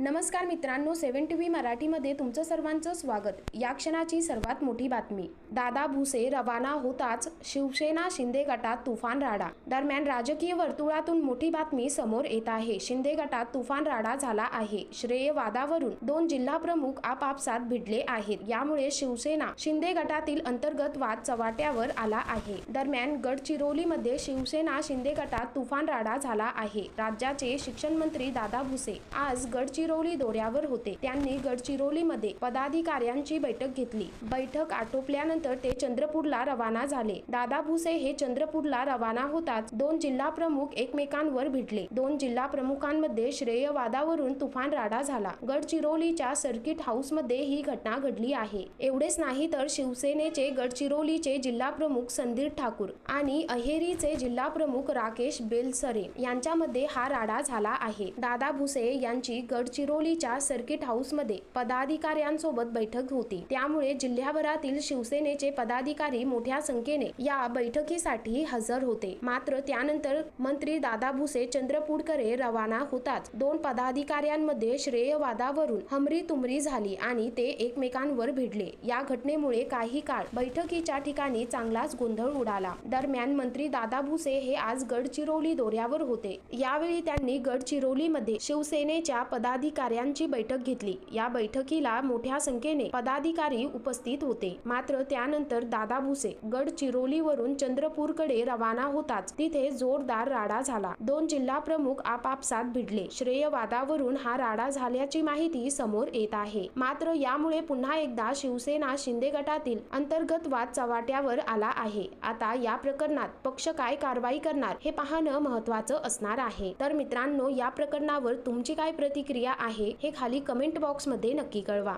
नमस्कार मित्रांनो seven T V मराठीमध्ये तुमचं सर्वांचं स्वागत. या क्षणाची सर्वात मोठी बातमी. दादा भुसे रवाना होताच शिवसेना शिंदे गटात तुफान राडा. दरम्यान राजकीय वर्तुळातून मोठी बातमी समोर येत आहे. शिंदे गटात तुफान राडा झाला आहे. श्रेय वादावरून दोन जिल्हा प्रमुख आपापसात भिडले आहेत. यामुळे शिवसेना शिंदे गटातील अंतर्गत वाद चव्हाट्यावर आला आहे. दरम्यान गडचिरोलीमध्ये शिवसेना शिंदे गटात तुफान राडा झाला आहे. राज्याचे शिक्षण मंत्री दादा भुसे आज गडचिरोली दौऱ्यावर होते. त्यांनी गडचिरोलीमध्ये पदाधिकाऱ्यांची बैठक घेतली. बैठक आटोपल्यानंतर ते चंद्रपूरला रवाना झाले. दादा भुसे हे चंद्रपूरला रवाना होताच दोन जिल्हा प्रमुख एकमेकांवर भिडले दोन जिल्हा प्रमुखांमध्ये श्रेयवादावरून तुफान राडा झाला. गडचिरोलीच्या सर्किट हाऊसमध्ये ही घटना घडली आहे. एवढेच नाही तर शिवसेनेचे गडचिरोलीचे जिल्हा प्रमुख संदीप ठाकूर आणि अहेरीचे जिल्हा प्रमुख राकेश बेलसरे यांच्यामध्ये हा राडा झाला आहे. दादा भुसे यांची गडचिरोलीच्या सर्किट हाऊसमध्ये पदाधिकाऱ्यांसोबत बैठक होती. त्यामुळे जिल्ह्याभरातील शिवसेनेचे पदाधिकारी मोठ्या संख्येने या बैठकीसाठी हजर होते. मात्र त्यानंतर मंत्री दादा भुसे चंद्रपूरकडे रवाना होताच दोन पदाधिकाऱ्यांमध्ये श्रेय वादावरून हमरी तुमरी झाली आणि ते एकमेकांवर भिडले. या घटनेमुळे काही काळ बैठकीच्या ठिकाणी चांगलाच गोंधळ उडाला. दरम्यान मंत्री दादा भुसे हे आज गडचिरोली दौऱ्यावर होते. यावेळी त्यांनी गडचिरोलीमध्ये शिवसेनेच्या पदाधिकाऱ्यांची बैठक घेतली. या बैठकीला मोठ्या संख्येने पदाधिकारी उपस्थित होते. मात्र त्यानंतर दादा भुसे गडचिरोलीवरून चंद्रपूरकडे रवाना होताच तिथे जोरदार राडा झाला. दोन जिल्हा प्रमुख आपापसात भिडले. श्रेयवादावरून हा राडा झाल्याची माहिती समोर येत आहे. मात्र यामुळे पुन्हा एकदा शिवसेना शिंदे गटातील अंतर्गत वाद चव्हाट्यावर आला आहे. आता या प्रकरणात पक्ष काय कारवाई करणार हे पाहणं महत्वाचं असणार आहे. तर मित्रांनो या प्रकरणावर तुमची काय प्रतिक्रिया आहे हे खाली कमेंट बॉक्समध्ये नक्की कळवा.